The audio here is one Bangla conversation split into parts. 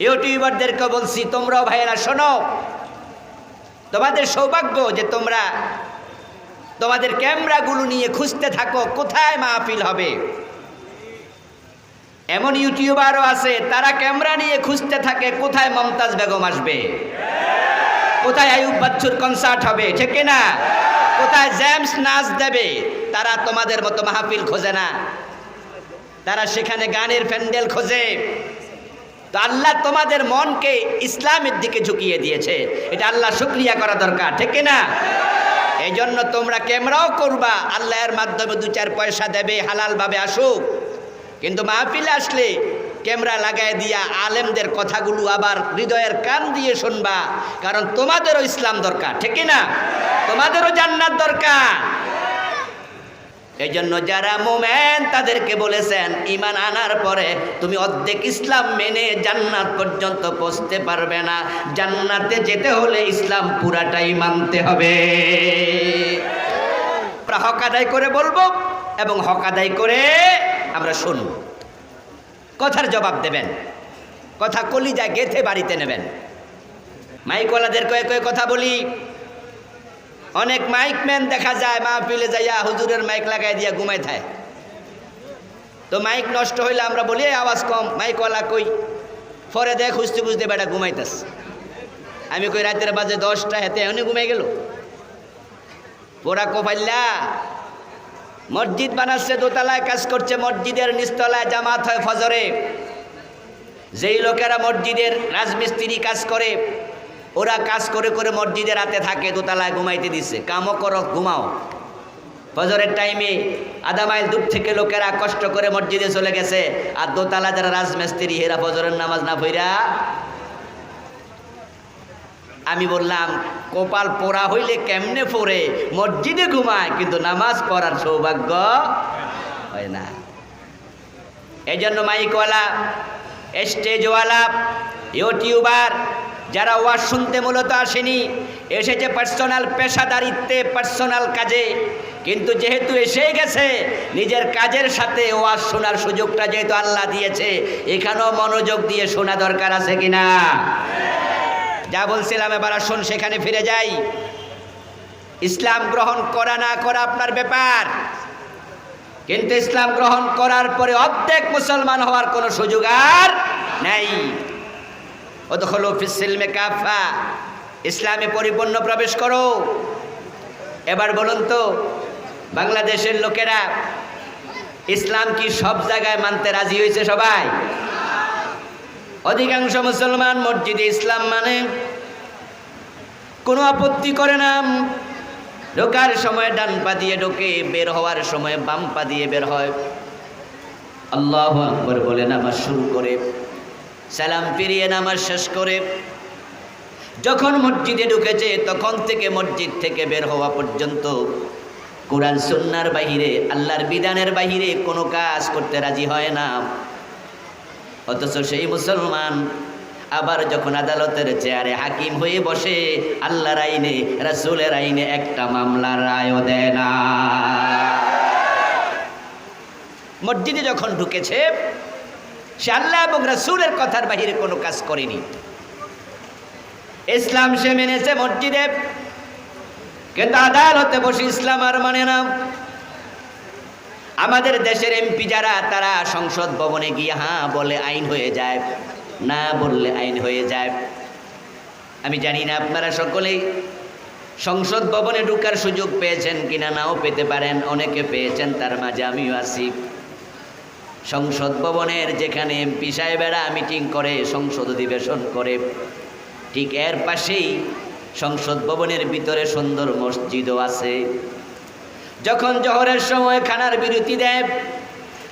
ইউটিউবারদেরকে বলছি, তোমরাও ভাইয়েরা শোনো। তোমাদের সৌভাগ্য যে তোমরা তোমাদের ক্যামেরাগুলো নিয়ে খুঁজতে থাকো, কোথায় মাহফিল হবে? এমন ইউটিউবারও আছে, তারা ক্যামেরা নিয়ে খুঁজতে থাকে, কোথায় মমতাজ বেগম আসবে? কোথায় আয়ুব বাচ্চুর কনসার্ট হবে, ঠিক না? কোথায় জ্যামস নাচ দেবে? তারা তোমাদের মতো মাহফিল খোঁজে না। তারা সেখানে গানের প্যান্ডেল খোঁজে। তো আল্লাহ তোমাদের মনকে ইসলামের দিকে ঝুঁকিয়ে দিয়েছে। এটা আল্লাহ শুক্রিয়া করা দরকার, ঠিক না এই জন্য তোমরা ক্যামেরাও করবা আল্লাহর মাধ্যমে দু চার পয়সা দেবে, হালালভাবে আসুক। কিন্তু মাহফিলে আসলে ক্যামেরা লাগাই দিয়া আলেমদের কথাগুলো আবার হৃদয়ের কান দিয়ে শুনবা, কারণ তোমাদেরও ইসলাম দরকার, ঠিক না তোমাদেরও জান্নাত দরকার। এই জন্য যারা মোমেন, তাদেরকে বলেছেন ইমান আনার পরে তুমি অর্ধেক ইসলাম মেনে জান্নাত পর্যন্ত পৌঁছতে পারবে না। জান্নাতে যেতে হলে ইসলাম পুরাটাই মানতে হবে। আমরা হক আদায় করে বলব এবং হক আদায় করে আমরা শুনব। কথার জবাব দেবেন। কথা কলিজা গেথে বাড়িতে নেবেন। মাইকওয়ালাদের কয়ে কয়ে কথা বলি। অনেক মাইক ম্যান দেখা যায় মা মাহফিলে যাইয়া হুজুরের মাইক লাগাই দিয়া ঘুমাই থাকে। তো মাইক নষ্ট হইলে আমরা বলি আওয়াজ কম, মাইকওয়ালা কই? পরে দেখ খুঁজতে খুঁজতে বেটা ঘুমাইতেস আমি কই, রাতের বাজে দশটা হেতে এমনি ঘুমাই গেল? পোড়া কোপাল্লা মসজিদ বানাচ্ছে, দোতলায় কাজ করছে, মসজিদের নিচতলায় জামাত হয় ফজরে। যেই লোকেরা মসজিদের রাজমিস্ত্রি কাজ করে ওরা কাজ করে করে মসজিদে রাতে থাকে, দোতলায় ঘুমাইতে দিছে। কামও করো, ঘুমাও। ফজরের টাইমে আধা মাইল দূর থেকে লোকেরা কষ্ট করে মসজিদে চলে গেছে, আর দোতলা যারা রাজমিস্ত্রি, হেরা ফজরের নামাজ না ফইরা আমি বললাম, কপাল পোড়া হইলে কেমনে পড়ে? মসজিদে ঘুমায়, কিন্তু নামাজ পড়ার সৌভাগ্য হয় না। এই জন্য মাইকওয়ালা, স্টেজওয়ালা, ইউটিউবার যারা ওয়াজ শুনতে মূলত আসেনি, এসেছে পার্সোনাল পেশাদারিত্বে পার্সোনাল কাজে। কিন্তু যেহেতু এসে গেছে, নিজের কাজের সাথে ওয়াজ শোনার সুযোগটা যেহেতু আল্লাহ দিয়েছে, এখানেও মনোযোগ দিয়ে শোনা দরকার আছে কিনা? যা বলছিলাম, এবার আসুন সেখানে ফিরে যাই। ইসলাম গ্রহণ করা না করা আপনার ব্যাপার। কিন্তু ইসলাম গ্রহণ করার পরে অর্ধেক মুসলমান হওয়ার কোনো সুযোগ আর নেই। ওদখলো ফিসিলমে কাফা, ইসলামে পরিপূর্ণ প্রবেশ করো। এবার বলুন তো, বাংলাদেশের লোকেরা ইসলাম কি সব জায়গায় মানতে রাজি হয়েছে সবাই? অধিকাংশ মুসলমান মসজিদে ইসলাম মানে কোনো আপত্তি করে না। ঢোকার সময় ডান পা দিয়ে ঢোকে বের হওয়ার সময় বাম পা দিয়ে বের হয়। আল্লাহ আকবর বলে নামাজ শুরু করে সালাম ফিরিয়ে নামাজ শেষ করে যখন মসজিদে ঢুকেছে, তখন থেকে মসজিদ থেকে বের হওয়া পর্যন্ত কোরআন সুন্নার বাহিরে, আল্লাহর বিধানের বাহিরে কোনো কাজ করতে রাজি হয় না। অথচ সেই মুসলমান আবার যখন আদালতের চেয়ারে হাকিম হয়ে বসে, আল্লাহর আইনে, রাসুলের আইনে একটা মামলার রায়ও দেয় না। মসজিদে যখন ঢুকেছে সে আল্লাহ এবং রাসুলের কথার বাহিরে কোনো কাজ করেনি। ইসলাম সে মেনেছে মসজিদে, কিন্তু আদালতে বসে ইসলাম আর মানে না। আমাদের দেশের এমপি যারা, তারা সংসদ ভবনে গিয়ে হ্যাঁ বলে আইন হয়ে যায়, না বললে আইন হয়ে যায়। আমি জানি না আপনারা সকলেই সংসদ ভবনে ঢুকার সুযোগ পেয়েছেন কিনা, নাও পেতে পারেন, অনেকে পেয়েছেন, তার মাঝে আমিও আছি। সংসদ ভবনের যেখানে এমপি সাহেবেরা মিটিং করে, সংসদ অধিবেশন করে, ঠিক এর পাশেই সংসদ ভবনের ভিতরে সুন্দর মসজিদও আছে। যখন জহরের সময় খানার বিরতি দেয়,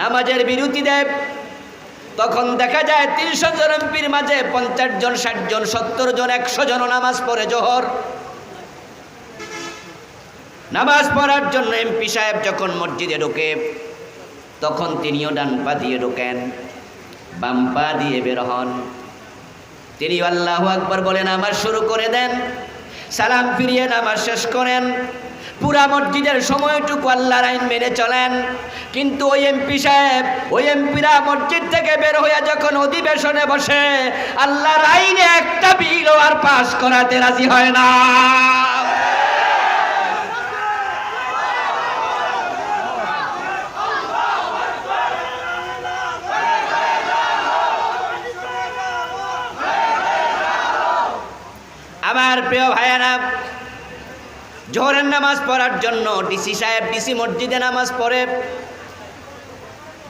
নামাজের বিরতি দেয়, তখন দেখা যায় তিনশো জন এমপির মাঝে পঞ্চাশ জন, ষাট জন, সত্তর জন, একশো জন নামাজ পড়ে জহর। নামাজ পড়ার জন্য এমপি সাহেব যখন মসজিদে ঢোকে তখন তিনিও ডান পা দিয়ে ঢোকেন, বাম পা দিয়ে বের হন। তিনি আল্লাহ আকবর বলেন, আমার শুরু করে দেন, সালাম ফিরিয়ে নামাজ শেষ করেন। পুরা মসজিদের সময়টুকু আল্লাহর আইন মেনে চলেন। কিন্তু ওই এমপি সাহেব, ওই এমপিরা মসজিদ থেকে বের হয়ে যখন অধিবেশনে বসে, আল্লাহর আইনে একটা বিল আর পাশ করাতে রাজি হয় না। আমার প্রিয় ভাইয়ারা, জোহরের নামাজ পড়ার জন্য ডিসি সাহেব ডিসি মসজিদে নামাজ পড়ে,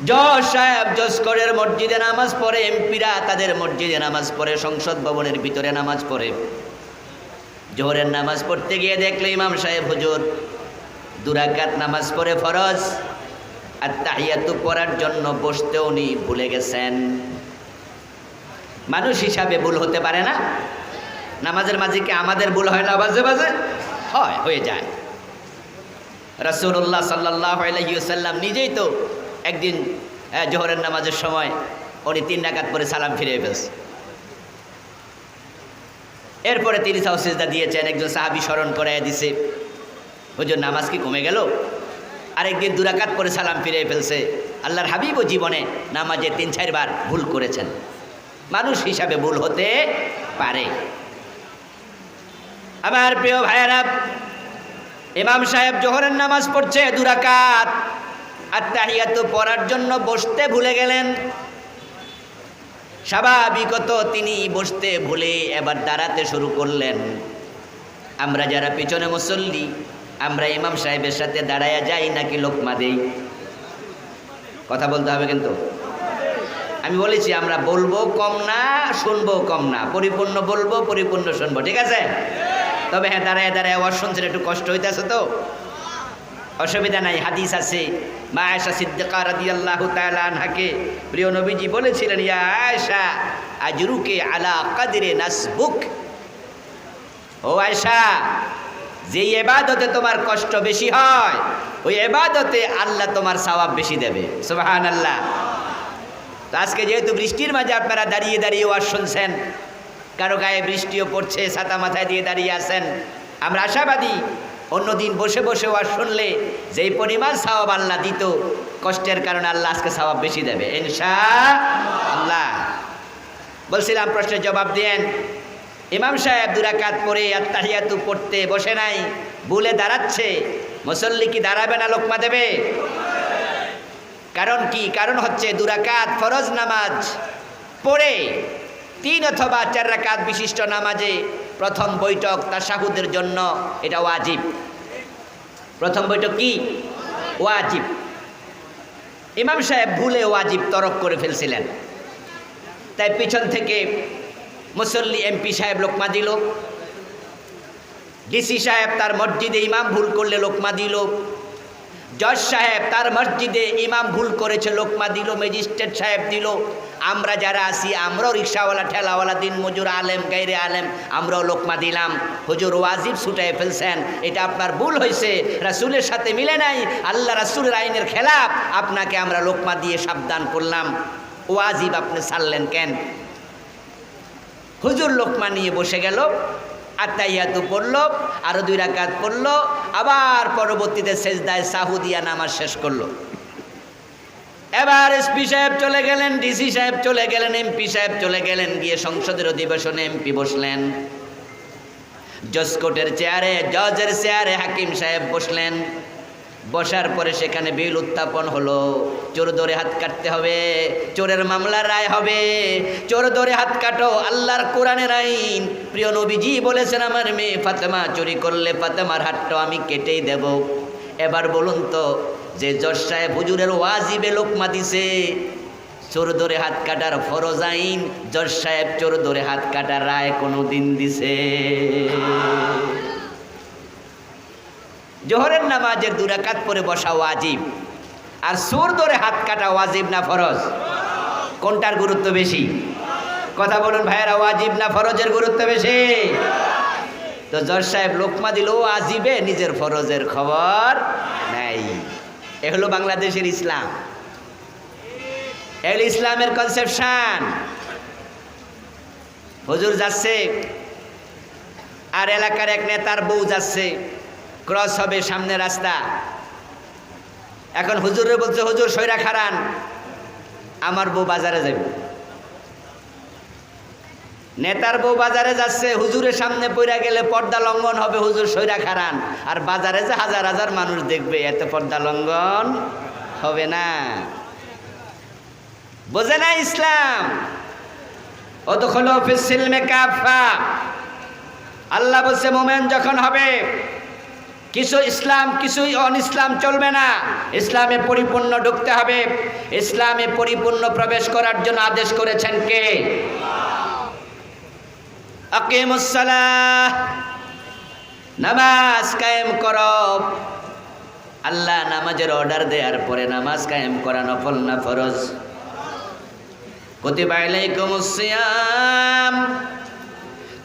জজ সাহেব জসকরের মসজিদে নামাজ পড়ে, এমপিরা তাদের মসজিদে নামাজ পড়ে, সংসদ ভবনের ভিতরে নামাজ পড়ে। জোহরের নামাজ পড়তে গিয়ে দেখলে ইমাম সাহেব, হুজুর দুরাকাত নামাজ পড়ে ফরজ, আর তাহিয়াতু পড়ার জন্য বসতে উনি ভুলে গেছেন। মানুষ হিসাবে ভুল হতে পারে না। নামাজের মাঝে কি আমাদের ভুল হয় না? বাজে বাজে? হয়, হয়ে যায়। আলাইহি ওয়াসাল্লাম নিজেই তো একদিন জোহরের নামাজের সময় উনি তিন রাকাত পরে সালাম ফিরিয়ে ফেলছে। এরপরে তিনি সাউসিজদা দিয়েছেন, একজন সাহাবী স্মরণ করাইয়া দিছে। হুজুর, নামাজ কি কমে গেল? আরেকদিন দুরাকাত পরে সালাম ফিরিয়ে ফেলছে। আল্লাহর হাবিবও জীবনে নামাজে তিন, চারবার ভুল করেছেন। মানুষ হিসাবে ভুল হতে পারে। আমার প্রিয় ভাইয়েরা, ইমাম সাহেব জোহরের নামাজ পড়ছে দুরাকাত আর তাহিয়াত পড়ার জন্য বসতে ভুলে গেলেন। স্বাভাবিকত তিনি বসতে ভুলে এবার দাঁড়াতে শুরু করলেন। আমরা যারা পিছনে মুসল্লি, আমরা ইমাম সাহেবের সাথে দাঁড়ায়া যাই নাকি লোকমা দেই কথা বলতে হবে কিন্তু। আমি বলেছি, আমরা বলব কম না, শুনব কম না। পরিপূর্ণ বলব, পরিপূর্ণ শুনব, ঠিক আছে? তবে হ্যাঁ দাঁড়ায় দাঁড়ায় আওয়াজ শুনছেন, একটু কষ্ট হইতেছে তো। অসুবিধা নাই, হাদিস আছে। মা আয়সা সিদ্দিকা রাদিয়াল্লাহু তাআলা আনহাকে প্রিয় নবীজি বলেছিলেন, ইয়া আয়েশা, আজরুকে আলা কাদরে নাসবুক। ও আয়েশা যে এবাদতে তোমার কষ্ট বেশি হয়, ওই এবাদতে আল্লাহ তোমার সওয়াব বেশি দেবে। সুবহানাল্লাহ। তো আজকে যেহেতু বৃষ্টির মাঝে আপনারা দাঁড়িয়ে দাঁড়িয়ে ওয়াজ শুনছেন কারও গায়ে বৃষ্টিও পড়ছে, ছাতা মাথায় দিয়ে দাঁড়িয়ে আছেন। আমরা আশাবাদী, অন্যদিন বসে বসে আর শুনলে যেই পরিমাণ সওয়াব আল্লাহ দিত, কষ্টের কারণে আল্লাহ আজকে সওয়াব বেশি দেবে। ইনশা আল্লাহ বলছিলাম, প্রশ্নের জবাব দেন ইমাম সাহেব দুরাকাত পরে আত্মাহিয়াতু পড়তে বসে নাই, ভুলে দাঁড়াচ্ছে। মুসল্লি কি দাঁড়াবে না লোকমা দেবে? কারণ কি? কারণ হচ্ছে দুরাকাত ফরজ নামাজ পড়ে তিন অথবা চার রাকাত বিশিষ্ট নামাজে প্রথম বৈঠক তাশাহুদের জন্য এটা ওয়াজিব। প্রথম বৈঠক কি? ওয়াজিব। ইমাম সাহেব ভুলে ওয়াজিব তরক করে ফেলছিলেন। তাই পিছন থেকে মুসল্লি এমপি সাহেব লোকমা দিল। ডিসি সাহেব তার মসজিদে ইমাম ভুল করলে লোকমা দিল। জজ সাহেব, তার মসজিদে ইমাম ভুল করেছে, লোকমা দিল, ম্যাজিস্ট্রেট সাহেব দিল। আমরা যারা আছি, আমরাও রিক্সাওয়ালা, ঠেলাওয়ালা দিন মজুর আলেম, গাইরে আলেম, আমরাও লোকমা দিলাম। হুজুর ওয়াজিব ছুটাই ফেলছেন। এটা আপনার ভুল হয়েছে রাসুলের সাথে মিলে নাই। আল্লাহ রাসুলের আইনের খেলাপ। আপনাকে আমরা লোকমা দিয়ে সাবধান করলাম। ওয়াজিব আপনি ছাড়লেন কেন? হুজুর লোকমা নিয়ে বসে গেল। আত্মাইয়াতু পড়ল আরও দুই রাকাত পড়ল, আবার পরবর্তীতে সেজদায় সাহুদিয়া নামাজ শেষ করল। এবার এসপি সাহেব চলে গেলেন, ডিসি সাহেব চলে গেলেন এমপি সাহেব চলে গেলেন, গিয়ে সংসদের অধিবেশনে এমপি বসলেন। জজকোটের চেয়ারে, জজের চেয়ারে হাকিম সাহেব বসলেন। বসার পরে সেখানে বিল উত্থাপন হলো। চোর ধরে হাত কাটতে হবে, চোরের মামলার রায় হবে। চোর ধরে হাত কাটো, আল্লাহর কোরআনের আইন। প্রিয় নবীজি বলেছেন, আমার মেয়ে ফাতেমা চুরি করলে ফাতেমার হাতটা আমি কেটেই দেব। এবার বলুন তো, যে জজ সাহেব হুজুরের ওয়াজিবে লোকমা দিছে চোর ধরে হাত কাটার ফরজ আইন, জজ সাহেব চোর ধরে হাত কাটার রায় কোনো দিন দিছে। জোহরের নামাজের দুরাকাত পরে বসা ওয়াজিব। আর সুর ধরে হাত কাটা ওয়াজিব না ফরজ? কোনটার গুরুত্ব বেশি? কথা বলুন ভাইয়েরা, ওয়াজিব না ফরজের গুরুত্ব বেশি? তো জজ সাহেব, লোকমা দিল ও আজিবে নিজের ফরজের খবর নাই। এ হলো বাংলাদেশের ইসলাম। এগুলো ইসলামের কনসেপশন হুজুর যাচ্ছে, আর এলাকার এক নেতার বউ যাচ্ছে। ক্রস হবে সামনে রাস্তা। এখন হুজুরে বলছে, হুজুর সৈরা খারান আমার বউ বাজারে যাবে। নেতার বউ বাজারে যাচ্ছে, হুজুরের সামনে পইরা গেলে পর্দা লঙ্ঘন হবে, হুজুর সৈরা খারান আর বাজারে যে হাজার হাজার মানুষ দেখবে, এত পর্দা লঙ্ঘন হবে না। বোঝে না ইসলাম? ফিসিলমে কাফা আল্লাহ বলছে, মোমেন যখন হবে কিছু ইসলাম কিছুই অন ইসলাম চলবে না। ইসলামে পরিপূর্ণ ঢুকতে হবে। ইসলামে পরিপূর্ণ প্রবেশ করার জন্য আদেশ করেছেন কে? নামাজ কায়েম কর। আল্লাহ নামাজের অর্ডার দেওয়ার পরে নামাজ কায়েম করা নফল না ফরজ? কুতিবা আলাইকুমুস সিয়াম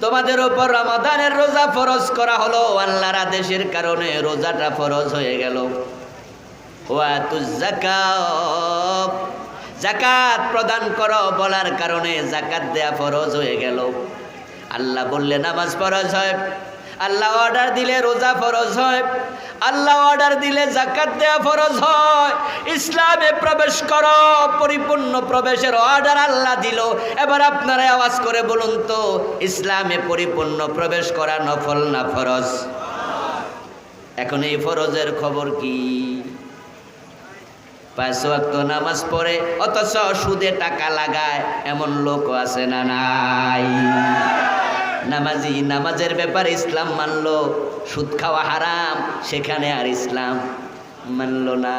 তোমাদের উপর রমাদানের রোজা ফরজ করা হলো, আল্লাহর আদেশের কারণে রোজাটা ফরজ হয়ে গেল। জাকাত প্রদান করো বলার কারণে জাকাত দেয়া ফরজ হয়ে গেল। আল্লাহ বললে নামাজ ফরজ হয়। আল্লাহ অর্ডার দিলে রোজা ফরজ হয়, আল্লাহ অর্ডার দিলে জাকাত দেয়া ফরজ হয়। ইসলামে প্রবেশ করো, পরিপূর্ণ প্রবেশের অর্ডার আল্লাহ দিল। এবার আপনারা আওয়াজ করে বলুন তো, ইসলামে পরিপূর্ণ প্রবেশ করা নফল না ফরজ? এখন এই ফরজের খবর কি? পাঁচ ওয়াক্ত নামাজ পড়ে, অথচ সুদে টাকা লাগায়, এমন লোক আছে না নাই। নামাজি নামাজের ব্যাপার ইসলাম মানল সুদ খাওয়া হারাম সেখানে আর ইসলাম মানল না।